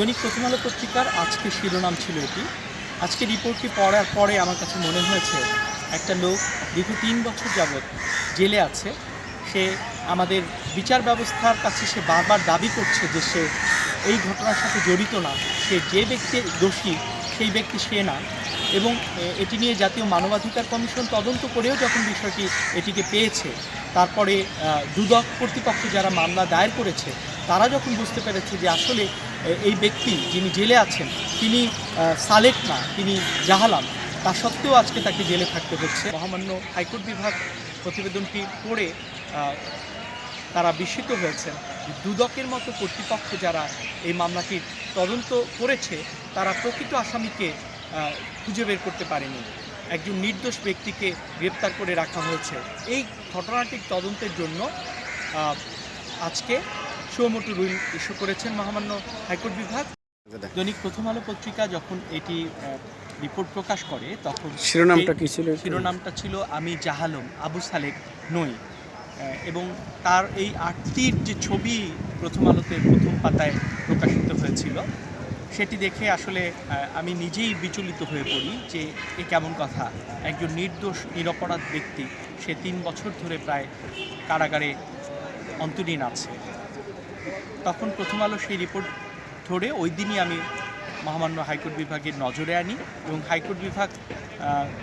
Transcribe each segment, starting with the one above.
দৈনিক প্রথম আলো পত্রিকার আজকে শিরোনাম ছিল এটি। আজকে রিপোর্টটি পড়ার পরে আমার কাছে মনে হয়েছে, একটা লোক দীর্ঘ তিন বছর যাবৎ জেলে আছে। সে আমাদের বিচার ব্যবস্থার কাছে সে বারবার দাবি করছে যে সে এই ঘটনার সাথে জড়িত না। সে যে ব্যক্তি দোষী, সেই ব্যক্তি সে না। এবং এটি নিয়ে জাতীয় মানবাধিকার কমিশন তদন্ত করেও যখন বিষয়টি এটিকে পেয়েছে, তারপরে দুদক কর্তৃপক্ষ যারা মামলা দায়ের করেছে, তারা যখন বুঝতে পেরেছে যে আসলে এই ব্যক্তি যিনি জেলে আছেন, তিনি সালেক না, তিনি জাহালাম। তা সত্ত্বেও আজকে তাকে জেলে থাকতে হচ্ছে। মহামান্য হাইকোর্ট বিভাগ প্রতিবেদনটি পড়ে তারা বিস্মিত হয়েছেন। দুদকের মতো কর্তৃপক্ষ যারা এই মামলাটির তদন্ত করেছে, তারা প্রকৃত আসামিকে খুঁজে বের করতে পারেনি। একজন নির্দোষ ব্যক্তিকে গ্রেপ্তার করে রাখা হয়েছে। এই ঘটনাটির তদন্তের জন্য আজকে সৌমটু রুল ইস্যু করেছেন মহামান্য হাইকোর্ট বিভাগ। দৈনিক প্রথম আলো পত্রিকা যখন এটি রিপোর্ট প্রকাশ করে তখন শিরোনামটা কি ছিল শিরোনামটা ছিল আমি জাহালম আবু সালেক নই। এবং তার এই আটটির যে ছবি প্রথম আলোতে প্রথম পাতায় প্রকাশিত হয়েছিল সেটি দেখে আসলে আমি নিজেই বিচলিত হয়ে পড়ি যে এ কেমন কথা। একজন নির্দোষ নিরপরাধ ব্যক্তি সে তিন বছর ধরে প্রায় কারাগারে অন্তরীণ আছে। তখন প্রথম আলো সেই রিপোর্ট ধরে ওই দিনই আমি মহামান্য হাইকোর্ট বিভাগের নজরে আনি এবং হাইকোর্ট বিভাগ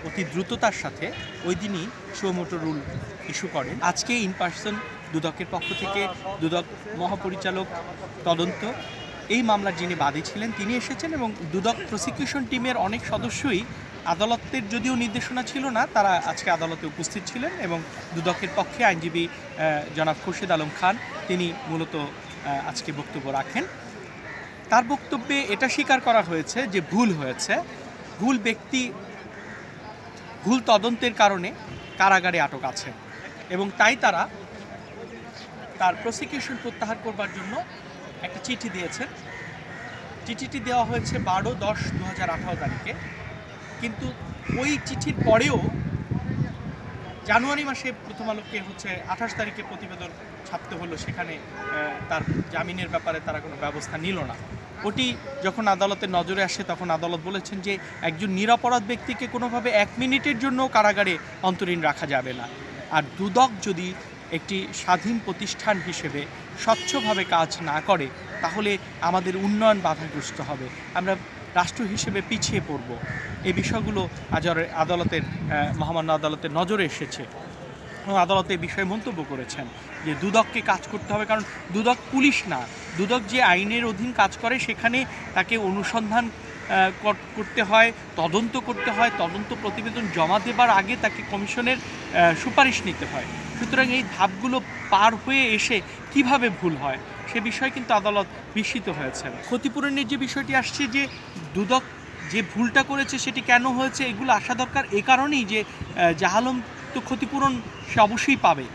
অতি দ্রুততার সাথে ওই দিনই সুমোটো রুল ইস্যু করেন। আজকে ইন পার্সন দুদকের পক্ষ থেকে দুদক মহাপরিচালক তদন্ত। এই মামলার যিনি বাদী ছিলেন, তিনি এসেছেন এবং দুদক প্রসিকিউশন টিমের অনেক সদস্যই আদালতের যদিও নির্দেশনা ছিল না, তারা আজকে আদালতে উপস্থিত ছিলেন এবং দুদকের পক্ষে আইনজীবী জনাব খুরশেদ আলম খান, তিনি মূলত আজকে বক্তব্য রাখেন। তার বক্তব্যে এটা স্বীকার করা হয়েছে যে ভুল হয়েছে। ভুল ব্যক্তি ভুল তদন্তের কারণে কারাগারে আটক আছে এবং তাই তারা তার প্রসিকিউশন প্রত্যাহার করবার জন্য একটা চিঠি দিয়েছেন। চিঠিটি দেওয়া হয়েছে বারো দশ দু হাজার আঠারো তারিখে। কিন্তু ওই চিঠির পরেও জানুয়ারি মাসে প্রথম আলোকে হচ্ছে আঠাশ তারিখে প্রতিবেদন ছাপতে হলো, সেখানে তার জামিনের ব্যাপারে তারা কোনো ব্যবস্থা নিল না। ওটি যখন আদালতের নজরে আসে, তখন আদালত বলেছেন যে একজন নিরাপরাধ ব্যক্তিকে কোনোভাবে এক মিনিটের জন্য কারাগারে অন্তরীণ রাখা যাবে না। আর দুদক যদি একটি স্বাধীন প্রতিষ্ঠান হিসেবে স্বচ্ছভাবে কাজ না করে, তাহলে আমাদের উন্নয়ন বাধাগ্রস্ত হবে। আমরা রাষ্ট্র হিসেবে পিছিয়ে পড়ব। এই বিষয়গুলো আজ আদালতের মহামান্য আদালতের নজরে এসেছে। এবং আদালতে এই বিষয়ে মন্তব্য করেছেন যে দুদককে কাজ করতে হবে, কারণ দুদক পুলিশ না। দুদক যে আইনের অধীন কাজ করে, সেখানে তাকে অনুসন্ধান কর- করতে হয়, তদন্ত করতে হয়, তদন্ত প্রতিবেদন জমা দেবার আগে তাকে কমিশনের সুপারিশ নিতে হয়। সুতরাং এই ধাপগুলো পার হয়ে এসে কীভাবে ভুল হয়? সে বিষয়ে কিন্তু আদালত বিস্মিত হয়েছেন। ক্ষতিপূরণের যে বিষয়টি আসছে যে দুদক যে ভুলটা করেছে সেটি কেন হয়েছে, এগুলো আসা দরকার এ কারণেই যে জাহালম তো ক্ষতিপূরণ সে অবশ্যই পাবে।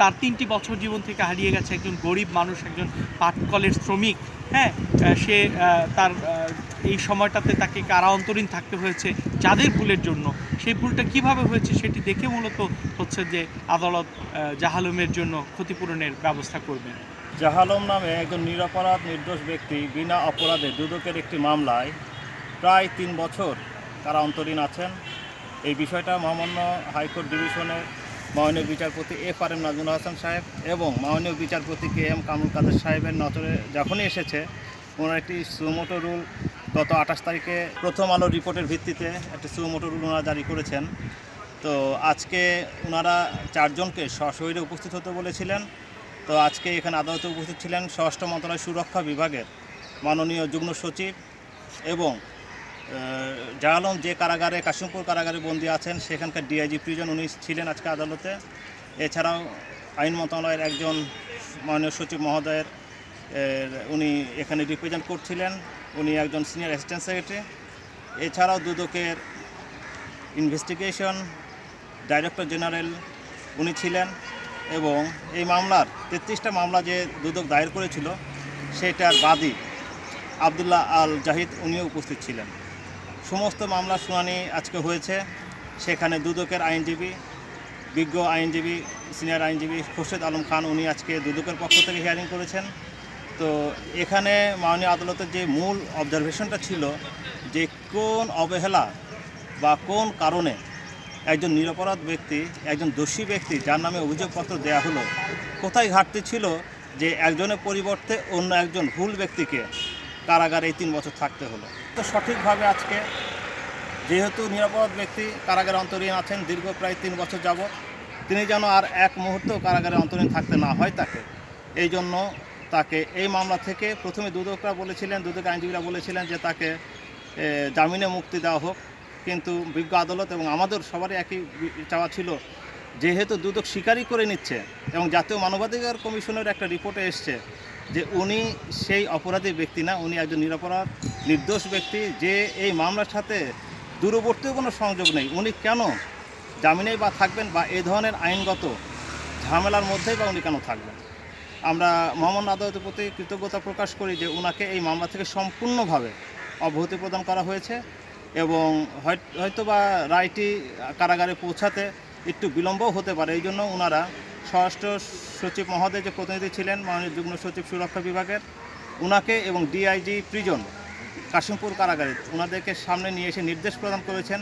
তার তিনটি বছর জীবন থেকে হারিয়ে গেছে একজন গরিব মানুষ, একজন পাটকলের শ্রমিক। হ্যাঁ সে তার এই সময়টাতে তাকে কারা অন্তরীণ থাকতে হয়েছে যাদের ভুলের জন্য। সেই ভুলটা কীভাবে হয়েছে সেটি দেখে মূলত হচ্ছে যে আদালত জাহালমের জন্য ক্ষতিপূরণের ব্যবস্থা করবেন। জাহালম নামে একজন নিরপরাধ, নির্দোষ ব্যক্তি বিনা অপরাধে দুদকের একটি মামলায় প্রায় তিন বছর তারা অন্তরীণ আছেন? এই বিষয়টা মহামান্য হাইকোর্ট ডিভিশনের মাননীয় বিচারপতি F R M Nazmul Hasan সাহেব এবং মাননীয় বিচারপতি কে এম কামরুল কাদের সাহেবের নজরে যখনই এসেছে, ওনার একটি সুমোটো রুল গত আঠাশ তারিখে প্রথম আলো রিপোর্টের ভিত্তিতে একটি সুমোটো রুল ওনারা জারি করেছেন। তো আজকে ওনারা চারজনকে সশরীরে উপস্থিত হতে বলেছিলেন। তো আজকে এখানে আদালতে উপস্থিত ছিলেন স্বরাষ্ট্র মন্ত্রণালয় সুরক্ষা বিভাগের মাননীয় যুগ্ম সচিব এবং আহ, জাহালম যে কারাগারে কাশিমপুর কারাগারে বন্দী আছেন সেখানকার ডিআইজি প্রিজন উনি ছিলেন আজকে আদালতে। এছাড়াও আইন মন্ত্রণালয়ের একজন মাননীয় সচিব মহোদয়ের উনি এখানে রিপ্রেজেন্ট করছিলেন। উনি একজন সিনিয়র অ্যাসিস্ট্যান্ট সেক্রেটারি। এছাড়াও দুদকের ইনভেস্টিগেশন ডাইরেক্টর জেনারেল উনি ছিলেন। এবং এই মামলার তেত্রিশটা মামলা যে দুদক দায়ের করেছিল, সেটার বাদী আবদুল্লাহ আল জাহিদ উনিও উপস্থিত ছিলেন। সমস্ত মামলার শুনানি আজকে হয়েছে। সেখানে দুদকের আইনজীবী, বিজ্ঞ আইনজীবী, সিনিয়র আইনজীবী খোরশেদ আলম খান, উনি আজকে দুদকের পক্ষ থেকে হিয়ারিং করেছেন। তো এখানে মাননীয় আদালতের যে মূল অবজারভেশনটা ছিল যে কোন অবহেলা বা কোন কারণে একজন নিরপরাধ ব্যক্তি, একজন দোষী ব্যক্তি, যার নামে অভিযোগপত্র দেওয়া হলো। কোথায় ঘাটতি ছিল যে একজনের পরিবর্তে অন্য একজন ভুল ব্যক্তিকে কারাগারে এই তিন বছর থাকতে হলো? তো সঠিকভাবে আজকে যেহেতু নিরাপরাধ ব্যক্তি কারাগারে অন্তরীণ আছেন, দীর্ঘ প্রায় তিন বছর যাবৎ, তিনি যেন আর এক মুহূর্ত কারাগারে অন্তরীণ থাকতে না হয় তাকে। এই জন্য তাকে এই মামলা থেকে প্রথমে দুদকরা বলেছিলেন, দুদক আইনজীবীরা বলেছিলেন যে তাকে জামিনে মুক্তি দেওয়া হোক। কিন্তু বিজ্ঞ আদালত এবং আমাদের সবারই একই চাওয়া ছিল, যেহেতু দুদক স্বীকারই করে নিচ্ছে এবং জাতীয় মানবাধিকার কমিশনের একটা রিপোর্টে এসছে যে উনি সেই অপরাধী ব্যক্তি না, উনি একজন নিরাপরাধ, নির্দোষ ব্যক্তি, যে এই মামলার সাথে দূরবর্তীও কোনো সংযোগ নেই। উনি কেন জামিনেই বা থাকবেন বা এ ধরনের আইনগত ঝামেলার মধ্যেই বা উনি কেন থাকবেন? আমরা মোহাম্মদ আদালতের প্রতি কৃতজ্ঞতা প্রকাশ করি যে ওনাকে এই মামলা থেকে সম্পূর্ণভাবে অব্যাহতি প্রদান করা হয়েছে। এবং হয়- হয়তো বা রায়টি কারাগারে পৌঁছাতে একটু বিলম্বও হতে পারে। এই জন্য ওনারা স্বরাষ্ট্র সচিব মহোদয় যে প্রতিনিধি ছিলেন, মাননীয় যুগ্ম সচিব সুরক্ষা বিভাগের ওনাকে এবং ডিআইজি প্রিজন কাশিমপুর কারাগারে ওনাদেরকে সামনে নিয়ে এসে নির্দেশ প্রদান করেছেন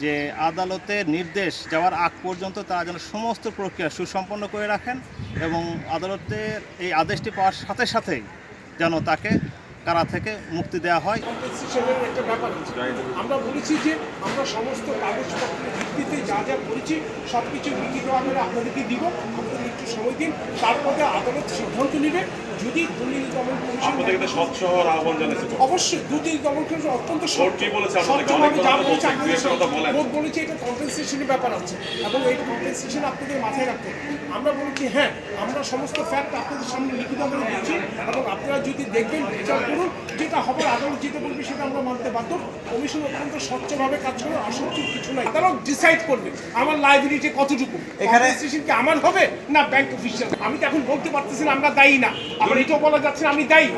যে আদালতের নির্দেশ যাওয়ার আগ পর্যন্ত তারা যেন সমস্ত প্রক্রিয়া সুসম্পন্ন করে রাখেন এবং আদালতের এই আদেশটি পাওয়ার সাথে সাথেই যেন তাকে কারা থেকে মুক্তি দেওয়া হয়? কম্পেনসেশনের একটা ব্যাপার আমরা বলেছি যে আমরা সমস্ত কাগজপত্রের ভিত্তিতে যা যা করেছি সব কিছু লিখিতভাবে আপনাদেরকে দিব। একটু সময় দিন তারপরে আদালত সিদ্ধান্ত নেবে যদি দুর্নীতি দমন কমিশন আহ্বান জানাচ্ছি। অবশ্যই দুর্নীতি দমন কমিশন অত্যন্ত কোর্ট বলেছে? এটা কম্পেনসেশনের ব্যাপার আছে। এবং এই কম্পেনসেশন আপনাদের মাথায় রাখতে আমরা বলেছি হ্যাঁ আমরা সমস্ত ফ্যাক্ট আপনাদের সামনে লিখিত করে দিচ্ছি এবং আপনারা যদি দেখবেন বিচার করুন যেটা হবে আদালত যেটা বলবে সেটা আমরা মানতে বাধ্য। কমিশন অত্যন্ত স্বচ্ছভাবে কাজ করে অসচ্ছ কিছু নাই। তারা ডিসাইড করবে আমার লাইব্রেরিতে কতটুকু? এখানে কি আমার হবে না ব্যাংক অফিসিয়াল আমি তো এখন বলতে পারতেছি না, আমরা দায়ী না। আবার এটাও বলা যাচ্ছে না আমি দায়ী।